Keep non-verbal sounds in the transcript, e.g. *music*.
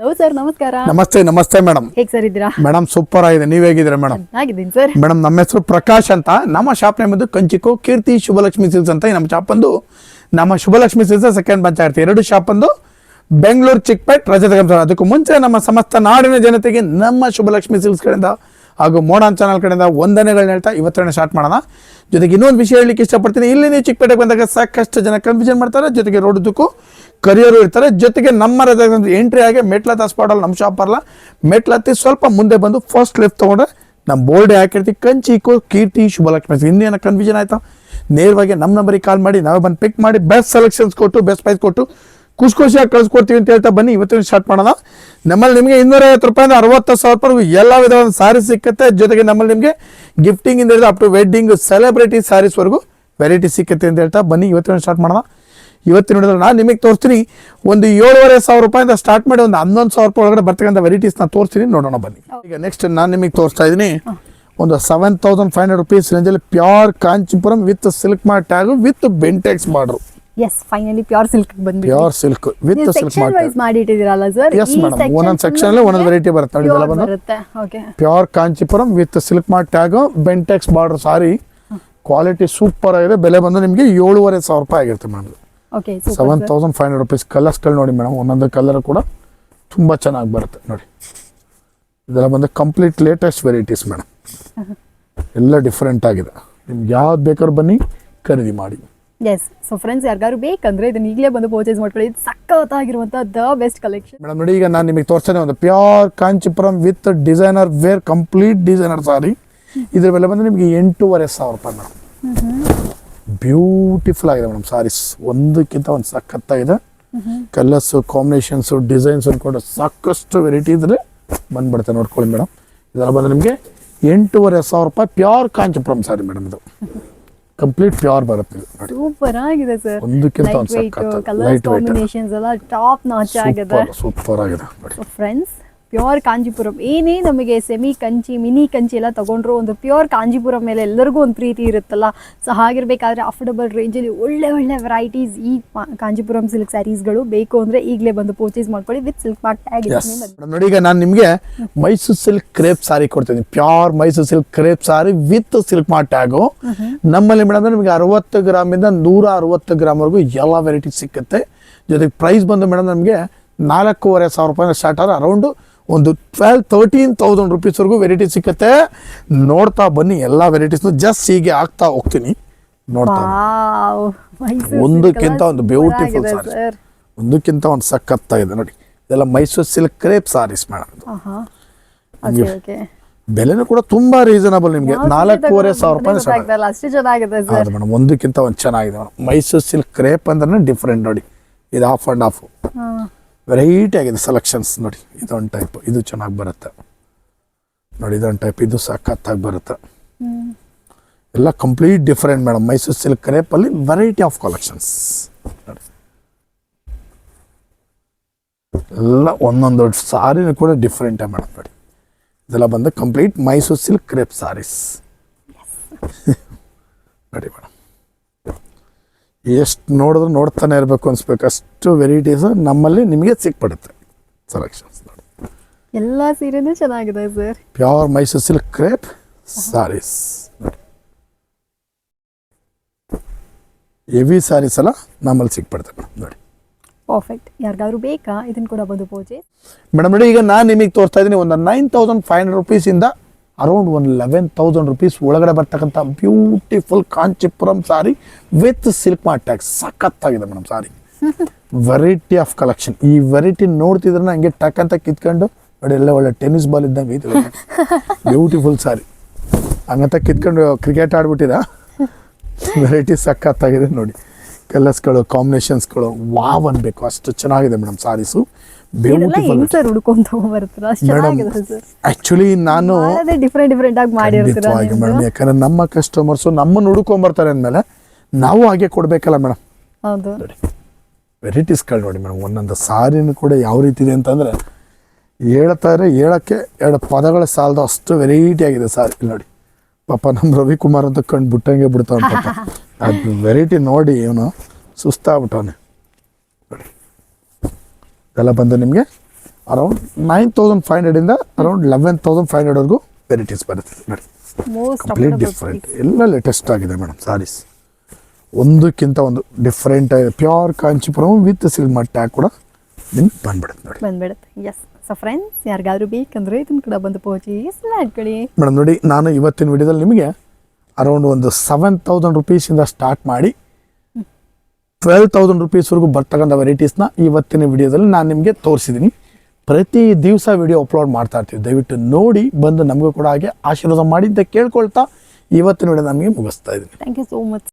Hello sir ನಮಸ್ಕಾರ. ನಮಸ್ತೆ ನಮಸ್ತೆ ಮೇಡಮ್ ಹೇಗ್ ಸರ್ ಇದ್ದೀರಾ? ಮೇಡಮ್ ಸೂಪರ್ ಆಗಿದೆ. ನೀವ್ ಹೇಗಿದ್ದೀರಾ ಮೇಡಮ್ ಚೆನ್ನಾಗಿದ್ದೀನಿ ಸರ್ ಮೇಡಮ್ ನಮ್ಮ ಹೆಸರು ಪ್ರಕಾಶ್ ಅಂತ. ನಮ್ಮ ಶಾಪ್ ನೇಮ್ ಬಂದು ಕಂಚಿಕೋ ಕೀರ್ತಿ ಶುಭಲಕ್ಷ್ಮಿ ಸಿಲ್ಸ್ ಅಂತ ಈ ನಮ್ಮ ಶಾಪ್ ಬಂದು ನಮ್ಮ ಶುಭಲಕ್ಷ್ಮಿ ಸಿಲ್ಸ್ ಸೆಕೆಂಡ್ ಪಂಚಾಯತ್. ಎರಡು ಶಾಪ್ ಬಂದು ಬೆಂಗಳೂರು ಚಿಕ್ಕಪೇಟ್ ರಜತ ಅದಕ್ಕೂ ಮುಂಚೆ ನಮ್ಮ ಸಮಸ್ತ ನಾಡಿನ ಜನತೆಗೆ ನಮ್ಮ ಶುಭಲಕ್ಷ್ಮಿ ಸಿಲ್ಸ್ ಕಡೆಯಿಂದ ಹಾಗೂ ಮೋಡನ್ ಚಾನಲ್ ಕಡೆಯಿಂದ ವಂದನೆಗಳನ್ನ ಹೇಳ್ತಾ ಇವತ್ತನ್ನ ಸ್ಟಾರ್ಟ್ ಮಾಡೋಣ. ಜೊತೆಗೆ ಇನ್ನೊಂದು ವಿಷಯ ಹೇಳಲಿಕ್ಕೆ ಇಷ್ಟಪಡ್ತೀನಿ. ಇಲ್ಲಿ ನೀವು ಚಿಕ್ಕಪೇಟೆಗೆ ಬಂದಾಗ ಸಾಕಷ್ಟು ಜನ ಕನ್ಫ್ಯೂಷನ್ ಮಾಡ್ತಾರೆ. ಜೊತೆಗೆ ರೋಡ್ ಕರಿಯರು ಇರ್ತಾರೆ. ಜೊತೆಗೆ ನಮ್ಮ ಎಂಟ್ರಿ ಆಗಿ ಮೆಟ್ಲತ್ತ ಸ್ಪಾಟಲ್ಲಿ ನಮ್ಮ ಶಾಪ್ ಬರಲ್ಲ ಮೆಟ್ಲತ್ತಿ ಸ್ವಲ್ಪ ಮುಂದೆ ಬಂದು ಫಸ್ಟ್ ಲೆಫ್ಟ್ ತೊಗೊಂಡ್ರೆ ನಮ್ಮ ಬೋರ್ಡ್ ಹಾಕಿರ್ತೀವಿ. ಕಂಚಿ ಕೋ ಕೀರ್ತಿ, ಶುಭಲಕ್ಷ್ಮಿ. ಇನ್ನೇನು ಕನ್ಫ್ಯೂಷನ್ ಆಯ್ತಾ? ನೇರವಾಗಿ ನಮ್ಮ ನಂಬರಿಗೆ ಕಾಲ್ ಮಾಡಿ, ನಾವೇ ಬಂದು ಪಿಕ್ ಮಾಡಿ ಬೆಸ್ಟ್ ಸೆಲೆಕ್ಷನ್ಸ್ ಕೊಟ್ಟು ಬೆಸ್ಟ್ ಪ್ರೈಸ್ ಕೊಟ್ಟು ಖುಷಿ ಖುಷಿಯಾಗಿ ಕಳಿಸ್ಕೊಡ್ತೀವಿ ಅಂತ ಹೇಳ್ತಾ ಬನ್ನಿ. ಇವತ್ತಿನ ಸ್ಟಾರ್ಟ್ ಮಾಡೋಣ. ನಮ್ಮಲ್ಲಿ ನಿಮಗೆ ಇನ್ನೂರ ಐವತ್ತು ರೂಪಾಯಿಂದ ಅರವತ್ತು ಸಾವಿರ ರೂಪಾಯಿ ಎಲ್ಲ ವಿಧವಾದ ಸಾರಿ ಸಿಕ್ಕತ್ತೆ. ಜೊತೆಗೆ ನಮ್ಮಲ್ಲಿ ನಿಮಗೆ ಗಿಫ್ಟಿಂಗ್ ಇಂದ ಹಿಡಿದು ಅಪ್ ಟು ವೆಡ್ಡಿಂಗ್ ಸೆಲೆಬ್ರಿಟಿ ಸ್ಯಾರೀಸ್ವರೆಗೂ ವೆರೈಟಿ ಸಿಕ್ಕತ್ತೆ ಅಂತ ಹೇಳ್ತಾ ಬನ್ನಿ. ಇವತ್ತಿನ ಸ್ಟಾರ್ಟ್ ಮಾಡೋಣ. ಇವತ್ತಿನ ನೋಡಿದ್ರೆ ನಾನು ನಿಮಗೆ ತೋರಿಸ್ತೀನಿ ಒಂದು ಏಳುವರೆ ಸಾವಿರ ರೂಪಾಯಿಂದ ಸ್ಟಾರ್ಟ್ ಮಾಡಿ ಒಂದು ಹನ್ನೊಂದು ಸಾವಿರ ರೂಪಾಯಿ ಒಳಗಡೆ ಬರ್ತಕ್ಕಂಥ ವೆರೈಟೀಸ್ ನಾನು ತೋರಿಸ್ತೀನಿ ನೋಡೋಣ ಬನ್ನಿ. ಈಗ ನೆಕ್ಸ್ಟ್ ನಾನು ನಿಮಗೆ ತೋರಿಸ್ತಾ ಇದ್ದೀನಿ ಒಂದು seven thousand five hundred rupees ರೇಂಜಲ್ಲಿ pure Kanchipuram with silk mark tag with Bentex ಮಾಡ್ರು ಎಸ್ ಫೈನಲಿ ಪ್ಯೂರ್ ಸಿಲ್ಕ್ ಬಂದ್ಬಿಟ್ಟು pure silk with silk section mark wise ಮಾಡಿ ಇಟ್ಟಿದ್ದೀರಲ್ಲ ಸರ್ ಎಸ್ ಮೇಡಮ್ ಒಂದೊಂದು section ಅಲ್ಲಿ ಒಂದೊಂದು ವೆರೈಟಿ ಬರುತ್ತೆ. ನೋಡಿ, ಇದೆಲ್ಲ ಬಂದು- okay pure Kanchipuram with silk mark tag Bentex border sari. Quality super ಆಗಿದೆ. ಬೆಲೆ ಬಂದು ನಿಮಗೆ ಏಳುವರೆ ಸಾವಿರ ರೂಪಾಯಿ ಆಗಿರುತ್ತೆ madam okay seven thousand five hundred rupees ಕಲರ್ಸ್ಗಳು ನೋಡಿ ಮೇಡಮ್ ಒಂದೊಂದು ಕಲರ್ ಕೂಡ ತುಂಬ ಚೆನ್ನಾಗಿ ಬರುತ್ತೆ ನೋಡಿ. ಇದೆಲ್ಲ ಬಂದು ಕಂಪ್ಲೀಟ್ ಲೇಟೆಸ್ಟ್ ವೆರೈಟೀಸ್ ಮೇಡಮ್ ಎಲ್ಲ ಡಿಫ್ರೆಂಟ್ ಆಗಿದೆ. ನಿಮ್ಗೆ ಯಾವ್ದು ಬೇಕಾದ್ರೂ ಬನ್ನಿ ಖರೀದಿ ಮಾಡಿ. ಎಸ್ ಸೊ ಫ್ರೆಂಡ್ಸ್ ಯಾರಿಗಾರು ಬೇಕಂದ್ರೆ ಇದನ್ನ ಈಗಲೇ ಬಂದು ಪರ್ಚೇಸ್ ಮಾಡ್ಕೊಳ್ಳಿ. ಇದು ಸಖತ್ತಾಗಿರುವಂತ ದ ಬೆಸ್ಟ್ ಕಲೆಕ್ಷನ್ ಮೇಡಮ್ ನೋಡಿ ಈಗ ನಾನು ನಿಮಗೆ ತೋರಿಸ್ತೇನೆ ಒಂದು pure Kanchipuram with designer wear complete designer sari ಇದ್ರ ಬೆಲೆ ಬಂದು ನಿಮಗೆ ಎಂಟೂವರೆ ಸಾವಿರ ರೂಪಾಯಿ ಮೇಡಮ್ ಬ್ಯೂಟಿಫುಲ್ ಆಗಿದೆ ಮೇಡಮ್ ಸಾರೀಸ್ ಒಂದಕ್ಕಿಂತ ಒಂದು ಸಖತ್ತಾಗಿದೆ. ಕಲರ್ಸು ಕಾಂಬಿನೇಷನ್ಸು ಡಿಸೈನ್ಸ್ ಕೂಡ ಸಾಕಷ್ಟು ವೆರೈಟಿ ಇದ್ರೆ ಬಂದ್ಬಿಡುತ್ತೆ ನೋಡ್ಕೊಳ್ಳಿ ಮೇಡಮ್ ಇದೆಲ್ಲ ಬಂದು ನಿಮಗೆ ಎಂಟೂವರೆ ಸಾವಿರ ರೂಪಾಯಿ ಪ್ಯೂರ್ ಕಾಂಚಿಪುರಂ ಸಾರಿ ಮೇಡಮ್ ಇದು. ಕಂಪ್ಲೀಟ್ ಪ್ಯೂರ್ ಬರುತ್ತೆ ನೋಡಿ. ಸೂಪರ್ ಆಗಿದೆ ಸರ್ ಒಂದಕ್ಕಿಂತ ಒಂದು ಸಖತ್ತು ಲೈಟ್ ಕಾಂಬಿನೇಷನ್ಸ್ ಎಲ್ಲ ಟಾಪ್ ನಾಚ್ ಆಗಿದೆ. ಸೂಪರ್ ಸೂಪರ್ ಆಗಿದೆ ನೋಡಿ. ಫ್ರೆಂಡ್ಸ್ ಪ್ಯೂರ್ ಕಾಂಜಿಪುರಂ ಏನೇ ನಮಗೆ ಸೆಮಿ ಕಂಚಿ ಮಿನಿ ಕಂಚಿ ಎಲ್ಲ ತೊಗೊಂಡ್ರು ಒಂದು ಪ್ಯೂರ್ ಕಾಂಜಿಪುರಂ ಮೇಲೆ ಎಲ್ಲರಿಗೂ ಒಂದು ಪ್ರೀತಿ ಇರುತ್ತಲ್ಲ? ಸೊ ಹಾಗಿರ್ಬೇಕಾದ್ರೆ ಅಫೋರ್ಡಬಲ್ ರೇಂಜಲ್ಲಿ ಒಳ್ಳೆ ಒಳ್ಳೆ ವೆರೈಟೀಸ್ ಈ ಕಾಂಜಿಪುರಂ ಸಿಲ್ಕ್ ಸ್ಯಾರೀಸ್ಗಳು ಬೇಕು ಅಂದರೆ ಈಗಲೇ ಬಂದು ಪರ್ಚೇಸ್ ಮಾಡ್ಕೊಳ್ಳಿ ವಿತ್ ಸಿಲ್ಕ್ ಮಾರ್ಕ್ ಟ್ಯಾಗ್ ನೋಡಿ ಈಗ ನಾನು ನಿಮಗೆ ಮೈಸೂರು ಸಿಲ್ಕ್ ಕ್ರೇಪ್ ಸಾರಿ ಕೊಡ್ತೀನಿ. Pure Mysore silk crepe sari with silk mark tag ನಮ್ಮಲ್ಲಿ ಮೇಡಮ್ ನಿಮಗೆ ಅರವತ್ತು ಗ್ರಾಮಿಂದ ನೂರ ಅರವತ್ತು ಗ್ರಾಮ್ವರೆಗೂ ಎಲ್ಲ ವೆರೈಟಿ ಸಿಕ್ಕುತ್ತೆ ಜೊತೆಗೆ ಪ್ರೈಸ್ ಬಂದು ಮೇಡಮ್ ನಮಗೆ ನಾಲ್ಕೂವರೆ ಸಾವಿರ ರೂಪಾಯಿ ಸ್ಟಾರ್ಟ್ ಆದರೆ ಅರೌಂಡ್ ಒಂದು ಟ್ವೆಲ್ ತರ್ಟೀನ್ ತೌಸಂಡ್ ರುಪೀಸ್ವರೆಗೂ ವೆರೈಟಿ ಸಿಕ್ಕತ್ತೆ. ನೋಡ್ತಾ ಬನ್ನಿ ಎಲ್ಲ ವೆರೈಟೀಸ್ನು ಜಸ್ಟ್ ಹೀಗೆ ಆಗ್ತಾ ಹೋಗ್ತೀನಿ. ನೋಡ್ತಾ. ಒಂದಕ್ಕಿಂತ ಒಂದು ಬ್ಯೂಟಿಫುಲ್ ಸಾರಿ ಒಂದಕ್ಕಿಂತ ಒಂದು ಸಖತ್ತಾಗಿದೆ ನೋಡಿ. ಇದೆಲ್ಲ Mysore silk crepe saris madam ಬೆಲೆನೂ ಕೂಡ ತುಂಬಾ ರೀಸನಬಲ್ ನಿಮಗೆ. ನಾಲ್ಕೂವರೆ ಸಾವಿರ ರೂಪಾಯಿ ಮೇಡಮ್ ಒಂದಕ್ಕಿಂತ ಒಂದು ಚೆನ್ನಾಗಿದೆ. ಮೇಡಮ್ ಮೈಸೂರು ಸಿಲ್ಕ್ ಕ್ರೇಪ್ ಅಂದ್ರೆ ಡಿಫ್ರೆಂಟ್ ನೋಡಿ. ಇದು ಆಫ್ ಅಂಡ್ ಆಫ್ ವೆರೈಟಿ ಆಗಿದೆ ಸೆಲೆಕ್ಷನ್ಸ್ ನೋಡಿ. ಇದೊಂದು ಟೈಪ್ ಇದು ಚೆನ್ನಾಗಿ ಬರುತ್ತೆ. ನೋಡಿ ಇದೊಂದು ಟೈಪ್ ಇದು ಸಖತ್ತಾಗಿ ಬರುತ್ತೆ. ಎಲ್ಲ complete different madam Mysore silk ಕ್ರೇಪಲ್ಲಿ variety of collections ನೋಡಿ. ಎಲ್ಲ ಒಂದೊಂದು ಸಾರಿನೂ ಕೂಡ ಡಿಫ್ರೆಂಟೇ ಮೇಡಮ್ ನೋಡಿ. ಇದೆಲ್ಲ ಬಂದು complete Mysore silk crepe saris ನೋಡಿ ಮೇಡಮ್ ಎಷ್ಟು ನೋಡಿದ್ರು ನೋಡ್ತಾನೆ ಇರಬೇಕು ಅನ್ಸ್ಬೇಕು. ಅಷ್ಟು ವೆರೈಟೀಸ್ ನಮ್ಮಲ್ಲಿ ನಿಮಗೆ ಸಿಕ್ಬಿಡುತ್ತೆ ಸೆಲೆಕ್ಷನ್ಸ್ ನೋಡಿ. ಎಲ್ಲ ಸೀರೆನೂ ಚೆನ್ನಾಗಿದೆ sir. Pure Mysore silk crepe saris heavy saris ಎಲ್ಲ ನಮ್ಮಲ್ಲಿ ಸಿಕ್ಬಿಡುತ್ತೆ ಮೇಡಮ್ ನೋಡಿ. ಪರ್ಫೆಕ್ಟ್ ಯಾರಿಗಾದ್ರೂ ಬೇಕಾ ಇದನ್ನು ಕೂಡ ಬಂದು ಪೂಜೆ ಮೇಡಮ್ ನೋಡಿ ಈಗ ನಾನು ನಿಮಗೆ ತೋರಿಸ್ತಾ ಇದ್ದೀನಿ ಒಂದು nine thousand five hundred ರುಪೀಸಿಂದ around one eleven thousand rupees ಒಳಗಡೆ ಬರ್ತಕ್ಕಂಥ beautiful Kanchipuram sari with silk mark tags ಸಖತ್ತಾಗಿದೆ madam sari variety of collection ಈ ವೆರೈಟಿ ನೋಡ್ತಿದ್ರೆ ಹಂಗೆ ಟಕ್ ಅಂತ ಕಿತ್ಕೊಂಡು ನೋಡಿ, ಎಲ್ಲ ಒಳ್ಳೆ ಟೆನ್ನಿಸ್ ಬಾಲ್ ಇದ್ದಂಗೆ ಐತೆ ಬ್ಯೂಟಿಫುಲ್ ಸಾರಿ ಹಂಗಂತ ಕಿತ್ಕೊಂಡು ಕ್ರಿಕೆಟ್ ಆಡ್ಬಿಟ್ಟಿದ? ವೆರೈಟಿ ಸಖತ್ತಾಗಿದೆ ನೋಡಿ. ಕಲರ್ಸ್ಗಳು ಕಾಂಬಿನೇಷನ್ಸ್ಗಳು ವಾವ್ ಅನ್ಬೇಕು. ಅಷ್ಟು ಚೆನ್ನಾಗಿದೆ ಮೇಡಮ್ ಸಾರೀಸು ಹೆಂಗ್ ಸರ್ ಹುಡ್ಕೊಂಡ್ ತಗೊಂಡ್ಬರ್ತೀರಾ ಚೆನ್ನಾಗಿದೆ ಸರ್ ಆಕ್ಚುಲಿ ನಾನು ಡಿಫ್ರೆಂಟ್ ಡಿಫ್ರೆಂಟ್ ಆಗಿ ಮಾಡಿರ್ತೀರಾ ಮೇಡಮ್ ಯಾಕಂದ್ರೆ ನಮ್ಮ ಕಸ್ಟಮರ್ಸು ನಮ್ಮನ್ನು ಹುಡುಕೊಂಬರ್ತಾರೆ ಅಂದಮೇಲೆ ನಾವು ಹಾಗೆ ಕೊಡಬೇಕಲ್ಲ ಮೇಡಮ್ ಹೌದು. ವೆರೈಟೀಸ್ಗಳು ನೋಡಿ ಮೇಡಮ್ ಒಂದೊಂದು ಸಾರಿನೂ ಕೂಡ ಯಾವ ರೀತಿ ಇದೆ ಅಂತಂದ್ರೆ ಹೇಳ್ತಾರೆ ಹೇಳಕ್ಕೆ ಎರಡು ಪದಗಳ ಸಾಲದು ಅಷ್ಟು ವೆರೈಟಿ ಆಗಿದೆ ಸಾರಿ. ಇಲ್ಲಿ ನೋಡಿ ಪಾಪ ನಮ್ಮ ರವಿಕುಮಾರ್ ಅಂತ ಕಂಡು ಬಿಟ್ಟಂಗೆ ಬಿಡ್ತಾವ ಪಾಪ. *laughs* ಅದು ವೆರೈಟಿ ನೋಡಿ ಇವನು ಸುಸ್ತಾಗ್ಬಿಟ್ಟವನೆ. ಇದೆಲ್ಲ ಬಂದು ನಿಮಗೆ ಅರೌಂಡ್ ನೈನ್ ತೌಸಂಡ್ ಫೈವ್ ಹಂಡ್ರೆಡಿಂದ ಅರೌಂಡ್ ಲೆವೆನ್ ತೌಸಂಡ್ ಫೈವ್ ಹಂಡ್ರೆಡ್ವರೆಗೂ ವೆರೈಟೀಸ್ ಬರುತ್ತೆ ನೋಡಿ. ಮೋಸ್ಟ್ ಕಂಪ್ಲೀಟ್ ಡಿಫ್ರೆಂಟ್ ಎಲ್ಲ ಲೇಟೆಸ್ಟ್ ಆಗಿದೆ ಮೇಡಮ್ ಸಾರೀಸ್ ಒಂದಕ್ಕಿಂತ ಒಂದು ಡಿಫ್ರೆಂಟ್ ಆಗಿದೆ. ಪ್ಯೂರ್ ಕಾಂಚಿಪುರಂ ವಿತ್ ಸಿಲ್ಕ್ ಮಟ್ಟ ಕೂಡ ನಿಮ್ಗೆ ಬಂದ್ಬಿಡುತ್ತೆ ನೋಡಿ. ಬಂದ್ಬಿಡುತ್ತೆ. ಎಸ್ ಸೊ ಫ್ರೆಂಡ್ಸ್ ಯಾರಿಗಾದ್ರೂ ಬೇಕಂದ್ರೆ ಇದನ್ನ ಕೂಡ ಬಂದು ಪರ್ಚೇಸ್ ಮಾಡ್ಕೊಳ್ಳಿ. ಮೇಡಮ್ ನೋಡಿ ನಾನು ಇವತ್ತಿನ ವಿಡಿಯೋದಲ್ಲಿ ನಿಮಗೆ ಅರೌಂಡ್ ಒಂದು ಸೆವೆನ್ ತೌಸಂಡ್ ರುಪೀಸಿಂದ ಸ್ಟಾರ್ಟ್ ಮಾಡಿ ಟ್ವೆಲ್ ತೌಸಂಡ್ ರುಪೀಸ್ವರೆಗೂ ಬರ್ತಕ್ಕಂಥ ವೆರೈಟೀಸ್ನ ಇವತ್ತಿನ ವಿಡಿಯೋದಲ್ಲಿ ನಾನು ನಿಮಗೆ ತೋರಿಸಿದ್ದೀನಿ ಪ್ರತಿ ದಿವಸ ವಿಡಿಯೋ ಅಪ್ಲೋಡ್ ಮಾಡ್ತಾ ಇರ್ತೀವಿ. ದಯವಿಟ್ಟು ನೋಡಿ, ಬಂದು ನಮಗೂ ಕೂಡ ಹಾಗೆ ಆಶೀರ್ವಾದ ಮಾಡಿದ್ದೆ ಕೇಳ್ಕೊಳ್ತಾ ಇವತ್ತಿನ ವಿಡಿಯೋ ನಮಗೆ ಮುಗಿಸ್ತಾ ಇದ್ದೀನಿ. Thank you so much